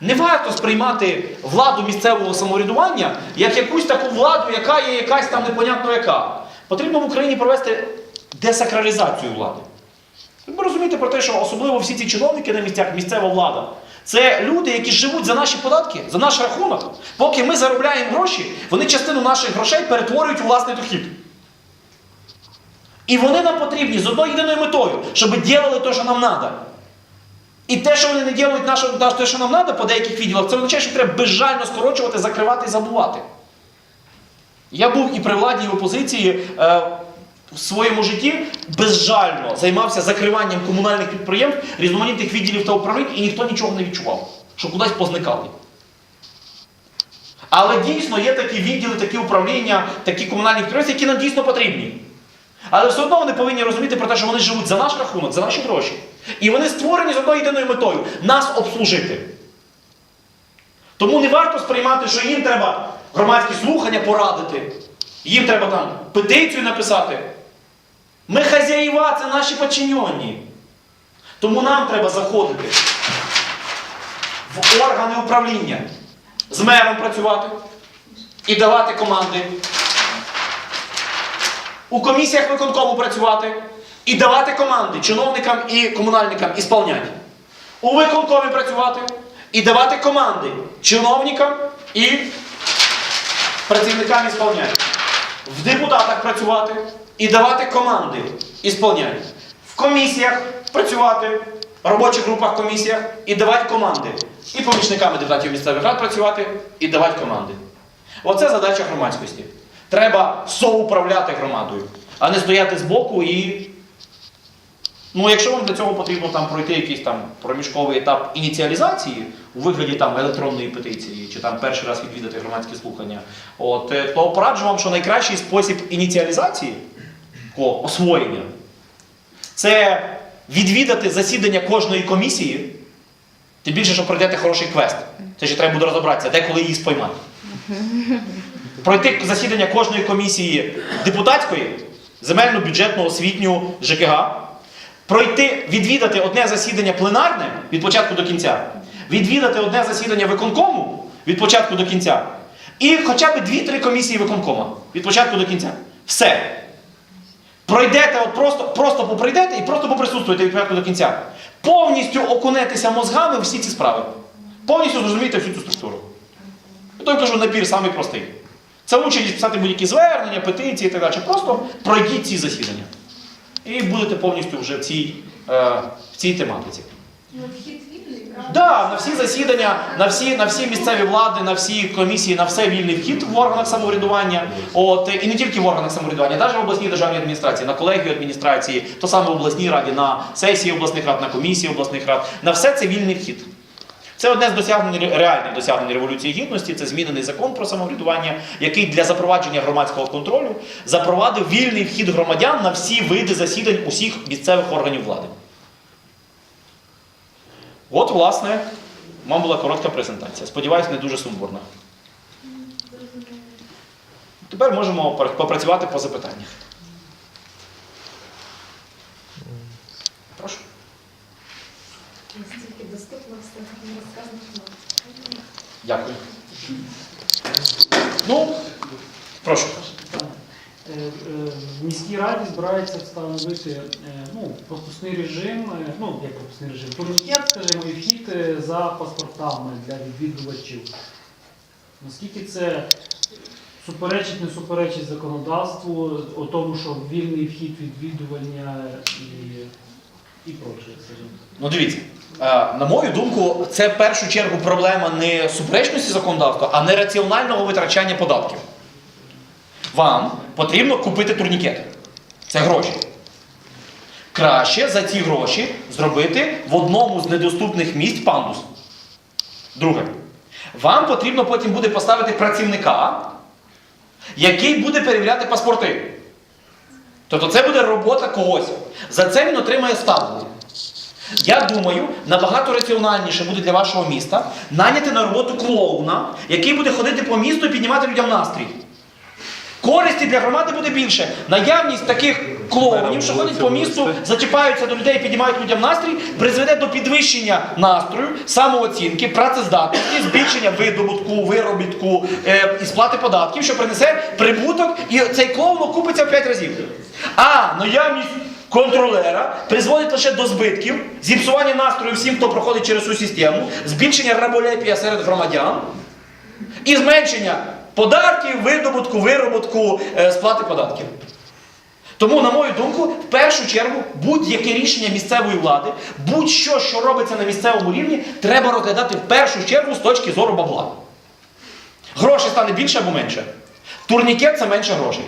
Не варто сприймати владу місцевого самоврядування як якусь таку владу, яка є якась там непонятно яка. Потрібно в Україні провести десакралізацію влади. Ви розумієте про те, що особливо всі ці чиновники на місцях, місцева влада, це люди, які живуть за наші податки, за наш рахунок. Поки ми заробляємо гроші, вони частину наших грошей перетворюють у власний дохід. І вони нам потрібні з одною єдиною метою, щоб діяли те, що нам треба. І те, що вони не наше, те, що нам треба по деяких відділах, це означає, що треба безжально скорочувати, закривати і забувати. Я був і при владі, і в опозиції е, в своєму житті безжально займався закриванням комунальних підприємств, різноманітних відділів та управлінь, і ніхто нічого не відчував, що кудись позникали. Але дійсно є такі відділи, такі управління, такі комунальні підприємства, які нам дійсно потрібні. Але все одно вони повинні розуміти про те, що вони живуть за наш рахунок, за наші гроші. І вони створені з одною єдиною метою нас обслужити. Тому не варто сприймати, що їм треба громадські слухання порадити, їм треба там петицію написати. Ми хазяїва, це наші подчинені. Тому нам треба заходити в органи управління, з мером працювати і давати команди. У комісіях виконкому працювати і давати команди чиновникам і комунальникам ісполняти. У виконкомі працювати і давати команди чиновникам і працівникам ісполняти. В депутатах працювати і давати команди ісполняти. В комісіях працювати, в робочих групах комісіях і давати команди. І помічниками депутатів місцевих рад працювати і давати команди. Оце задача громадськості. Треба соуправляти громадою, а не стояти збоку і. Ну, якщо вам для цього потрібно там пройти якийсь там проміжковий етап ініціалізації у вигляді там електронної петиції, чи там перший раз відвідати громадські слухання, от, е, то пораджу вам, що найкращий спосіб ініціалізації такого освоєння це відвідати засідання кожної комісії, тим більше, що пройдете хороший квест. Це ще треба буде розібратися, де коли її споймати. Пройти засідання кожної комісії депутатської, земельну, бюджетну, освітню, ЖКГ, пройти, відвідати одне засідання пленарне від початку до кінця, відвідати одне засідання виконкому від початку до кінця, і хоча б 2-3 комісії виконкома від початку до кінця. Все. Пройдете, от просто, просто поприйдете і просто поприсутствуєте від початку до кінця. Повністю окунетеся мозгами всі ці справи. Повністю зрозумієте всю цю структуру. Я то кажу, набір самий простий. Це участь писати будь-які звернення, петиції і так далі. Просто пройдіть ці засідання. І будете повністю вже в цій, е, в цій тематиці. Ну, вхід вільний. Да, на всі засідання, на всі, на всі місцеві влади, на всі комісії, на все вільний вхід в органах самоврядування. От, і не тільки в органах самоврядування, навіть в обласній державній адміністрації, на колегію адміністрації, то саме в обласній раді, на сесії обласних рад, на комісії обласних рад. На все це вільний вхід. Це одне з досягнень реальних досягнень революції гідності. Це змінений закон про самоврядування, який для запровадження громадського контролю запровадив вільний вхід громадян на всі види засідань усіх місцевих органів влади. От, власне, вам була коротка презентація. Сподіваюсь, не дуже сумбурна. Тепер можемо попрацювати по запитаннях. Прошу. Настільки доступно все гарно розказано. що Дякую. Ну, прошу. Е, е, В міській раді збирається встановити е, ну, пропускний режим, ну як пропускний режим, турнікет, скажімо, і вхід за паспортами для відвідувачів. Наскільки це суперечить, не суперечить законодавству, о тому, що вільний вхід відвідування і, і прочее, скажімо. Ну дивіться, е, на мою думку, це в першу чергу проблема не суперечності законодавства, а нераціонального витрачання податків. Вам потрібно купити турнікет. Це гроші. Краще за ці гроші зробити в одному з недоступних місць пандус. Друге. Вам потрібно потім буде поставити працівника, який буде перевіряти паспорти. Тобто це буде робота когось. За це він отримає ставлення. Я думаю, набагато раціональніше буде для вашого міста наняти на роботу клоуна, який буде ходити по місту і піднімати людям настрій. Користі для громади буде більше. Наявність таких клоунів, що ходять по місту, зачіпаються до людей, піднімають людям настрій, призведе до підвищення настрою, самооцінки, працездатності, збільшення видобутку, виробітку е, і сплати податків, що принесе прибуток, і цей клоун окупиться в 5 разів. А наявність контролера призводить лише до збитків, зіпсування настрою всім, хто проходить через цю систему, збільшення раболепія серед громадян і зменшення податків, видобутку, вироботку, е, сплати податків. Тому, на мою думку, в першу чергу, будь-яке рішення місцевої влади, будь-що, що робиться на місцевому рівні, треба розглядати в першу чергу з точки зору бабла. Грошей стане більше або менше. Турнікет це менше грошей.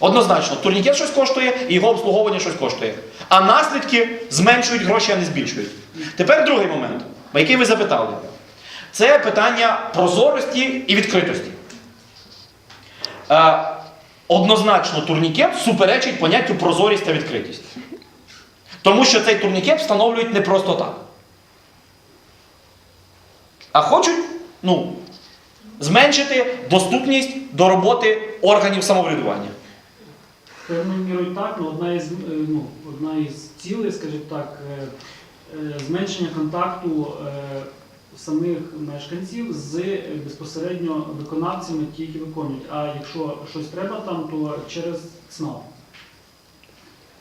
Однозначно, турнікет щось коштує, і його обслуговування щось коштує. А наслідки зменшують гроші, а не збільшують. Тепер другий момент, на який ви запитали. Це питання прозорості і відкритості. Е, однозначно, турнікет суперечить поняттю прозорість та відкритість. Тому що цей турнікет встановлюють не просто так. А хочуть ну, зменшити доступність до роботи органів самоврядування. Певною мірою так, але одна із, е, ну, одна із цілей, скажімо так, е, зменшення контакту самих мешканців з е, безпосередньо виконавцями, ті, які виконують. А якщо щось треба там, то через ЦНАП.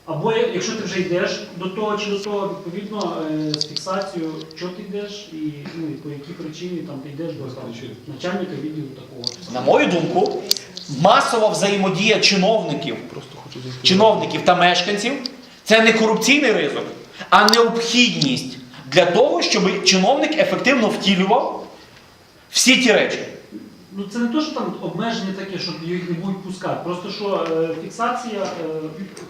Або якщо ти вже йдеш до того чи до того, відповідно е, з фіксацією, що ти йдеш і, ну, і по якій причині там ти йдеш до там, начальника відділу такого. На мою думку, масова взаємодія чиновників, чиновників та мешканців це не корупційний ризик, а необхідність для того, щоб чиновник ефективно втілював всі ті речі. Ну це не то, що там обмеження таке, що їх не будуть пускати. Просто що е, фіксація, е,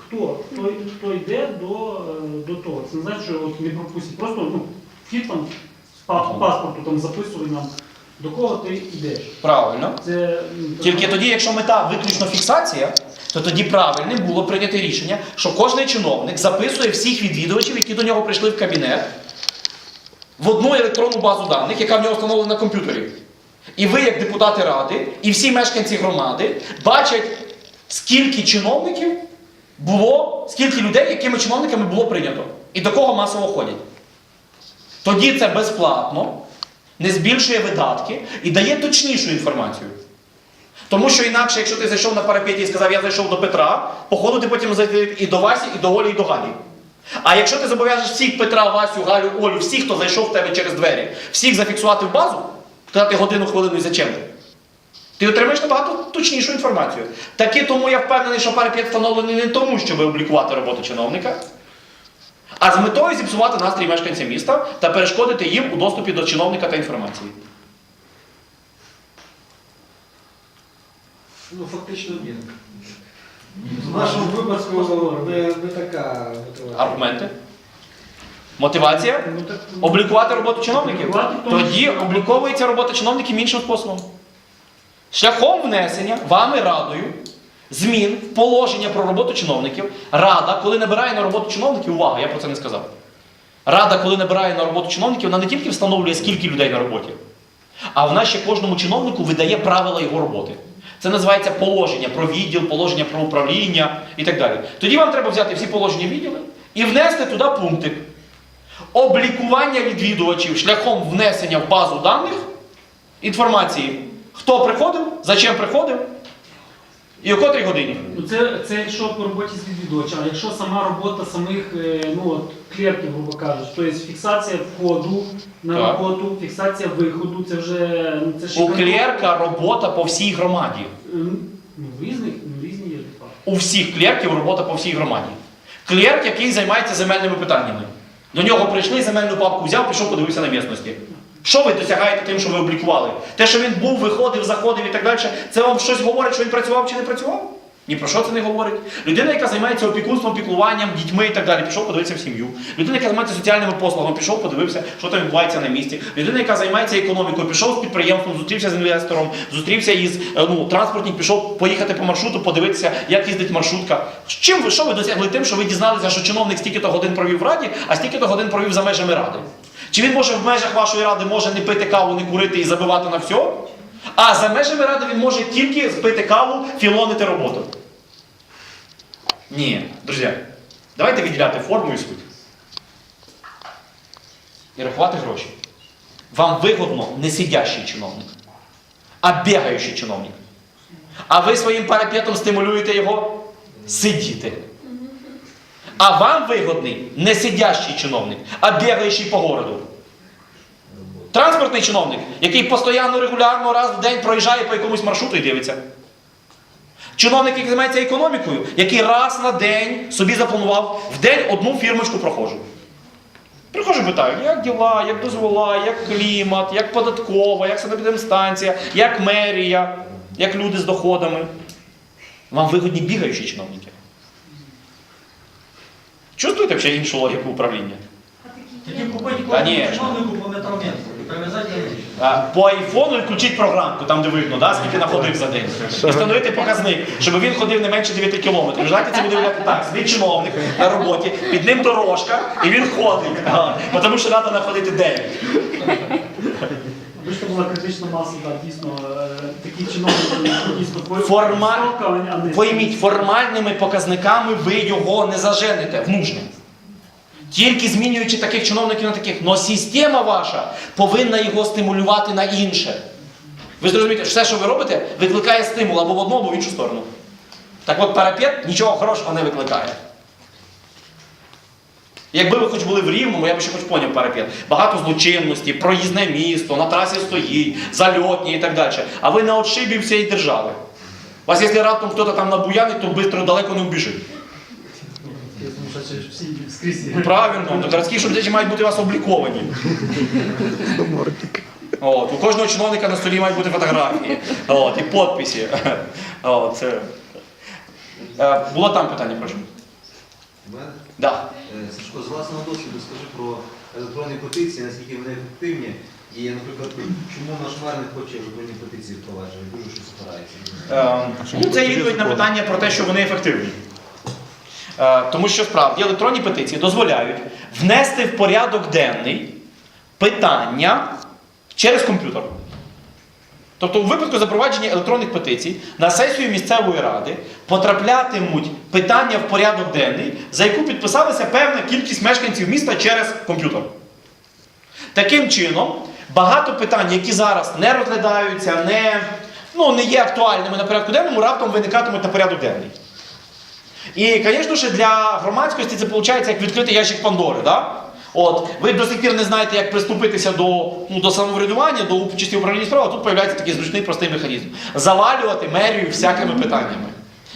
хто, хто, хто йде до, е, до того. Це не значить, що от не пропустять. Просто ну, вхід там з па- паспорту там записує нам, до кого ти йдеш. Правильно. Це ну, Тільки тоді, якщо мета виключно фіксація, то тоді правильним було прийняти рішення, що кожен чиновник записує всіх відвідувачів, які до нього прийшли в кабінет, в одну електронну базу даних, яка в нього встановлена на комп'ютері. І ви, як депутати ради, і всі мешканці громади бачать, скільки чиновників було, скільки людей, якими чиновниками було прийнято, і до кого масово ходять. Тоді це безплатно, не збільшує видатки і дає точнішу інформацію. Тому що інакше, якщо ти зайшов на парапеті і сказав, я зайшов до Петра, походу ти потім зайти і до Васі, і до Олі, і до Галі. А якщо ти зобов'яжеш всіх Петра, Васю, Галю, Олю, всіх, хто зайшов в тебе через двері, всіх зафіксувати в базу, сказати годину, хвилину і зачем? Ти отримаєш набагато точнішу інформацію. Таки тому я впевнений, що парапет встановлений не тому, щоб облікувати роботу чиновника, а з метою зіпсувати настрій мешканців міста та перешкодити їм у доступі до чиновника та інформації. Ну, фактично ні. В нашому випадку не, не така мотивація. Аргументи? Мотивація? Ну, так, Облікувати роботу чиновників? Облікувати тому Тоді обліковується робота чиновників іншим способом. Шляхом внесення вами радою змін в положення про роботу чиновників. Рада, коли набирає на роботу чиновників, увага, я про це не сказав. Рада, коли набирає на роботу чиновників, вона не тільки встановлює, скільки людей на роботі, а вона ще кожному чиновнику видає правила його роботи. Це називається положення про відділ, положення про управління і так далі. Тоді вам треба взяти всі положення відділи і внести туди пунктик. Облікування відвідувачів шляхом внесення в базу даних інформації, хто приходив, за чим приходив і о котрій годині. Ну, це, це якщо по роботі з відвідувачем, а якщо сама робота самих е, ну, от, клерків, грубо кажучи, тобто фіксація входу на Так. роботу, фіксація виходу, це вже ну, це ще У клерка робота по всій громаді. Ем, Ну, в різних, ну, різні є випадки. У всіх клерків робота по всій громаді. Клерк, який займається земельними питаннями. До нього прийшли, земельну папку взяв, пішов, подивився на місності. Що ви досягаєте тим, що ви облікували? Те, що він був, виходив, заходив і так далі, це вам щось говорить, що він працював чи не працював? Ні про що це не говорить. Людина, яка займається опікунством, піклуванням, дітьми і так далі, пішов, подивився в сім'ю. Людина, яка займається соціальними послугами, пішов, подивився, що там відбувається на місці. Людина, яка займається економікою, пішов з підприємством, зустрівся з інвестором, зустрівся із е, ну, транспортник, пішов поїхати по маршруту, подивитися, як їздить маршрутка. З Чим ви що ви досягли тим, що ви дізналися, що чиновник стільки-то годин провів в раді, а стільки-то годин провів за межами ради? Чи він може в межах вашої ради може не пити каву, не курити і забивати на все? А за межами ради він може тільки пити каву, філонити роботу. Ні, друзі, давайте відділяти форму і суть. І рахувати гроші. Вам вигодно не сидящий чиновник, а бігаючий чиновник. А ви своїм парапетом стимулюєте його сидіти. А вам вигодний не сидящий чиновник, а бігаючий по городу. Транспортний чиновник, який постійно, регулярно раз в день проїжджає по якомусь маршруту і дивиться. Чиновник, який займається економікою, який раз на день собі запланував в день одну фірмочку прохожу. Приходжу, питаю, як діла, як дозвола, як клімат, як податкова, як санепідемстанція, як мерія, як люди з доходами. Вам вигодні бігаючі чиновники. Чувствуєте вообще іншу логіку управління? Тоді купити чиновнику по метрометру і прив'язати. А, По айфону включіть програмку, там де видно, да, скільки находив за день. І встановити показник, щоб він ходив не менше 9 кілометрів. Знаєте, це буде виглядати так. Сидить чиновник на роботі, під ним дорожка, і він ходить. Тому що треба находити 9. Була критична маса, да, дійсно, е, такі чиновники, дійсно по- Формаль... висока, а не- Пойміть, формальними показниками ви його не заженете в нужне. Тільки змінюючи таких чиновників на таких. Но система ваша повинна його стимулювати на інше. Ви зрозумієте, що все, що ви робите, викликає стимул або в одну, або в іншу сторону. Так от парапет нічого хорошого не викликає. Якби ви хоч були в Рівному, я б ще хоч поняв парапет. Багато злочинності, проїзне місто, на трасі стоїть, зальотні і так далі. А ви на отшибі всієї держави. Вас, якщо раптом хтось там набуянить, то швидко далеко не вбіжить. Правильно, городські шоблячі мають бути у вас обліковані. От, у кожного чиновника на столі мають бути фотографії. От, і підписи. От. Е, було там питання, прошу. Да. Е, Сашко, з власного досвіду скажи про електронні петиції, наскільки вони ефективні. І, наприклад, чому наш мер не хоче електронні петиції впроваджувати? Дуже щось старається. Е, ну, це є відповідь на питання про те, що вони ефективні. Е, тому що справді електронні петиції дозволяють внести в порядок денний питання через комп'ютер. Тобто, у випадку запровадження електронних петицій на сесію місцевої ради потраплятимуть питання в порядок денний, за яку підписалася певна кількість мешканців міста через комп'ютер. Таким чином, багато питань, які зараз не розглядаються, не, ну, не є актуальними на порядку денному, раптом виникатимуть на порядок денний. І, звісно для громадськості це виходить як відкритий ящик Пандори. Да? От, ви до сих пір не знаєте, як приступитися до, ну, до самоврядування, до участі в управлінні тут з'являється такий зручний простий механізм. Завалювати мерію всякими питаннями.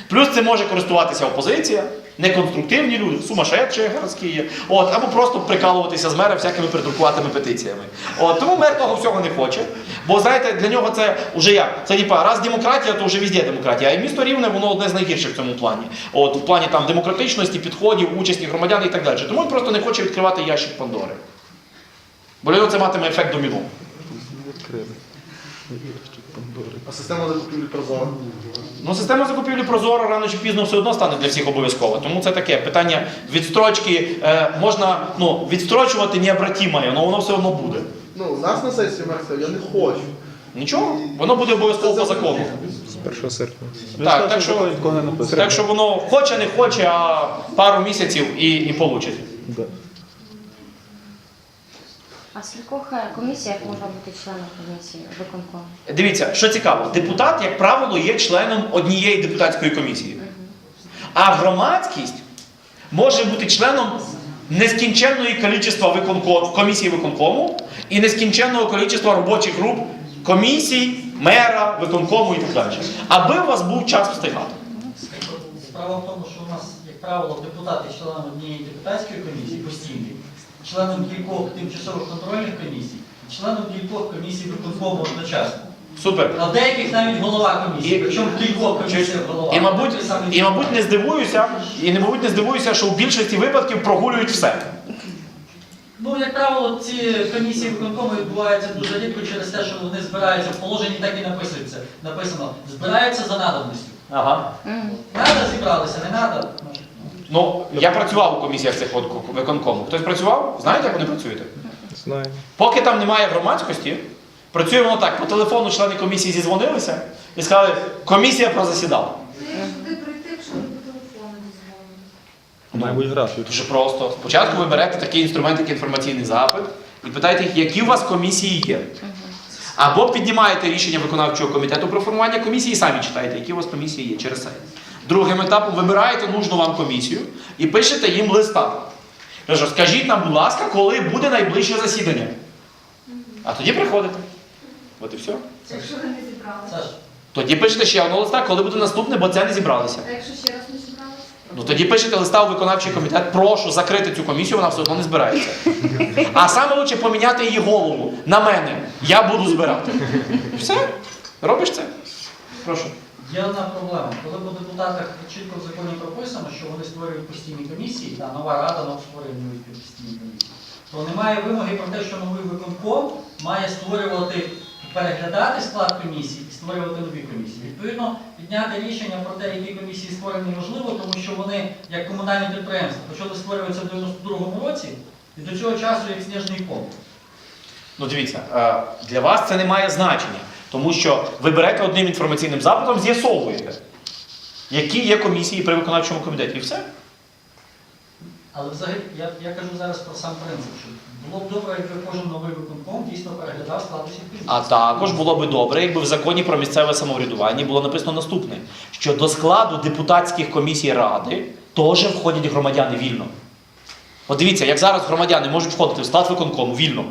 Плюс це може користуватися опозиція, неконструктивні люди, сумасшедші городські є. От, або просто прикалуватися з мера всякими придуркуватими петиціями. От, тому мер того всього не хоче. Бо знаєте, для нього це вже як? Це типа раз демократія, то вже везде демократія. А і місто рівне, воно одне з найгірших в цьому плані. От, в плані там демократичності, підходів, участі громадян і так далі. Тому він просто не хоче відкривати ящик Пандори. Бо це матиме ефект доміно. А система закупівлі Прозора? Ну, система закупівлі Прозоро рано чи пізно все одно стане для всіх обов'язково. Тому це таке питання відстрочки. Е, можна ну, відстрочувати необратимое, але воно все одно буде. Ну, у нас на сесії сказав, я не хочу. Нічого, воно буде обов'язково по закону. З 1 серпня. Так, так що, так що воно хоче, не хоче, а пару місяців і, і получить. А скількох е, комісіях можна бути членом комісії виконкому? Дивіться, що цікаво, депутат, як правило, є членом однієї депутатської комісії. А громадськість може бути членом нескінченної кількості виконком, комісії виконкому і нескінченного кількості робочих груп комісій, мера, виконкому і так далі. Аби у вас був час встигати. Справа в тому, що у нас, як правило, депутати членом однієї депутатської комісії постійної, членом кількох тимчасових контрольних комісій, членом кількох комісій виконкому одночасно. Супер. А в деяких навіть голова комісії, І- причому в кількох комісіях голова. І мабуть, Той самий і, мабуть, не здивуюся, і, мабуть, не здивуюся, що у більшості випадків прогулюють все. Ну, як правило, ці комісії виконкому відбуваються дуже рідко через те, що вони збираються в положенні, так і написується. Написано, збираються за надобністю. Ага. Надо зібралися, не надо. Ну, я працював у комісіях цих виконкому. Хтось працював? Знаєте, як вони працюють? Знаю. Поки там немає громадськості, працює воно так. По телефону члени комісії зізвонилися і сказали, комісія прозасідала. Ну, як туди прийти, якщо не по телефону дізвонити? Має бути графік. Дуже просто. Спочатку ви берете такий інструмент, як інформаційний запит, і питаєте їх, які у вас комісії є. Або піднімаєте рішення виконавчого комітету про формування комісії і самі читаєте, які у вас комісії є через сайт. Другим етапом вибираєте нужну вам комісію і пишете їм листа. Кажу, скажіть нам, будь ласка, коли буде найближче засідання. А тоді приходите. От і все. Якщо ви не зібралися. Тоді пишете ще одного листа, коли буде наступне, бо це не зібралися. А якщо ще раз не зібралися? Ну тоді пишете листа у виконавчий комітет, прошу закрити цю комісію, вона все одно не збирається. А саме лучше поміняти її голову на мене. Я буду збирати. Все, робиш це. Прошу. Є одна проблема. Коли по депутатах чітко в законі прописано, що вони створюють постійні комісії, та нова рада нам створює постійні комісії, то немає вимоги про те, що новий виконком має створювати, переглядати склад комісії і створювати нові комісії. Відповідно, підняти рішення про те, які комісії створені можливо, тому що вони, як комунальні підприємства, почали створюватися в 92-му році і до цього часу як сніжний ком. Ну дивіться, е, для вас це не має значення, тому що ви берете одним інформаційним запитом, з'ясовуєте, які є комісії при виконавчому комітеті. І все. Але взагалі я, я кажу зараз про сам принцип, що було б добре, якби кожен новий виконком дійсно переглядав склад усіх. А також було би добре, якби в законі про місцеве самоврядування було написано наступне: що до складу депутатських комісій ради теж входять громадяни вільно. От дивіться, як зараз громадяни можуть входити в склад виконкому вільно,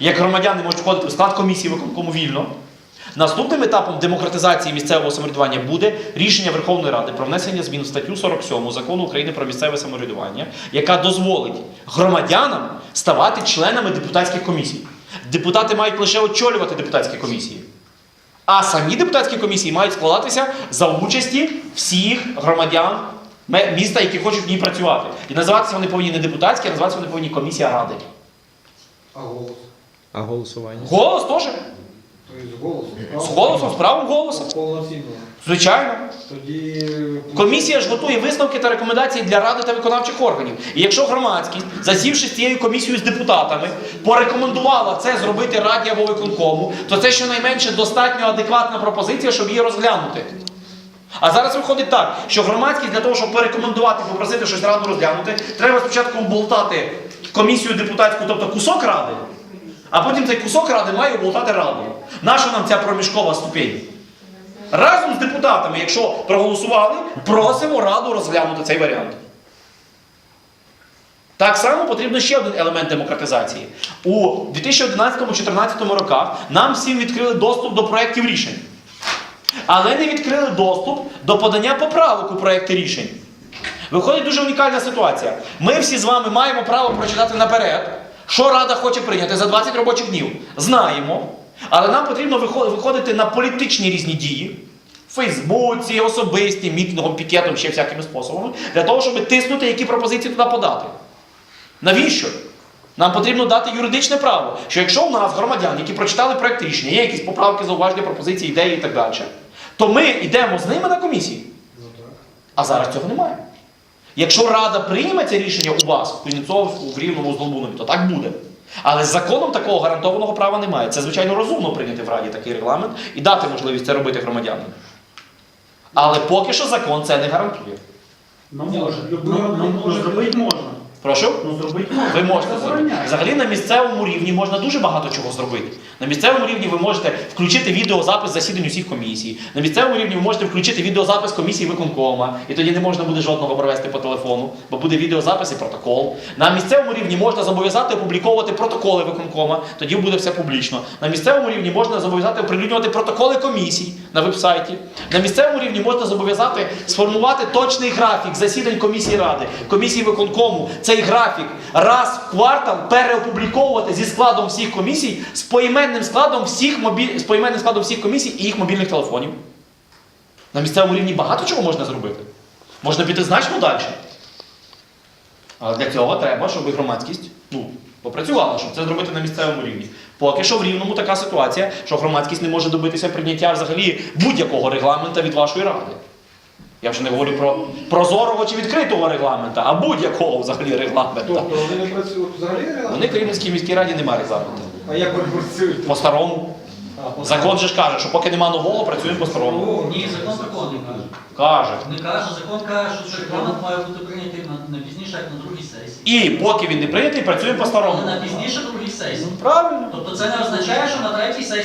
як громадяни можуть входити в склад комісії виконкому вільно. Наступним етапом демократизації місцевого самоврядування буде рішення Верховної Ради про внесення змін в статтю 47 закону України про місцеве самоврядування, яка дозволить громадянам ставати членами депутатських комісій. Депутати мають лише очолювати депутатські комісії. А самі депутатські комісії мають складатися за участі всіх громадян міста, які хочуть в ній працювати. І називатися вони повинні не депутатські, а називатися вони повинні комісія ради. А голос? А голосування? Голос теж. Тобто з голосом? З голосом, з правом голосу. Повноцінно. Звичайно. Тоді... Комісія ж готує висновки та рекомендації для ради та виконавчих органів. І якщо громадськість, засівши з цією комісією з депутатами, порекомендувала це зробити раді або виконкому, то це щонайменше достатньо адекватна пропозиція, щоб її розглянути. А зараз виходить так, що громадськість для того, щоб порекомендувати, попросити щось раду розглянути, треба спочатку оболтати комісію депутатську, тобто кусок ради, а потім цей кусок ради має оболтати раду. Наша нам ця проміжкова ступінь? Разом з депутатами, якщо проголосували, просимо Раду розглянути цей варіант. Так само потрібно ще один елемент демократизації. У 2011-2014 роках нам всім відкрили доступ до проєктів рішень. Але не відкрили доступ до подання поправок у проєкти рішень. Виходить дуже унікальна ситуація. Ми всі з вами маємо право прочитати наперед, що Рада хоче прийняти за 20 робочих днів. Знаємо. Але нам потрібно виходити на політичні різні дії. В Фейсбуці, особисті, мітингом, пікетом, ще всякими способами, для того, щоб тиснути, які пропозиції туди подати. Навіщо? Нам потрібно дати юридичне право, що якщо у нас громадяни, які прочитали проект рішення, є якісь поправки, зауваження, пропозиції, ідеї і так далі, то ми йдемо з ними на комісії. Ну. А зараз цього немає. Якщо Рада прийме це рішення у вас, в Кузнєцовську, в Рівному, з Долбунові, то так буде. Але з законом такого гарантованого права немає. Це, звичайно, розумно прийняти в Раді такий регламент і дати можливість це робити громадянам. Але поки що закон це не гарантує. Ну може. ну, Ну, ну, ну, зробити можна. Прошу? Ну зробити можна. Ви можете зробити. Взагалі на місцевому рівні можна дуже багато чого зробити. На місцевому рівні ви можете включити відеозапис засідань усіх комісій. На місцевому рівні ви можете включити відеозапис комісії виконкома, і тоді не можна буде жодного провести по телефону, бо буде відеозапис і протокол. На місцевому рівні можна зобов'язати опубліковувати протоколи виконкома, тоді буде все публічно. На місцевому рівні можна зобов'язати оприлюднювати протоколи комісій на вебсайті. На місцевому рівні можна зобов'язати сформувати точний графік засідань комісії ради, комісії виконкому. Цей графік раз в квартал переопубліковувати зі складом всіх комісій з поіменним складом всіх мобіль... з поіменним складом всіх комісій і їх мобільних телефонів. На місцевому рівні багато чого можна зробити. Можна піти значно далі. Але для цього треба, щоб громадськість ну, попрацювала, щоб це зробити на місцевому рівні. Поки що в рівному така ситуація, що громадськість не може добитися прийняття взагалі будь-якого регламента від вашої ради. Я вже не говорю про прозорого чи відкритого регламента, а будь-якого взагалі регламента. Тобто вони не працюють взагалі не Вони в Рівненській міській раді немає регламенту. А як вони працюють? По-старому. Закон же ж каже, що поки нема нового, працюємо по старому. Ні, закон такого не каже. Каже. Не каже, закон каже, що регламент має бути прийнятий на, на пізніше, як на другій сесії. І поки він не прийнятий, працюємо по старому. На пізніше другій сесії. Правильно. Тобто це не означає, що на третій сесії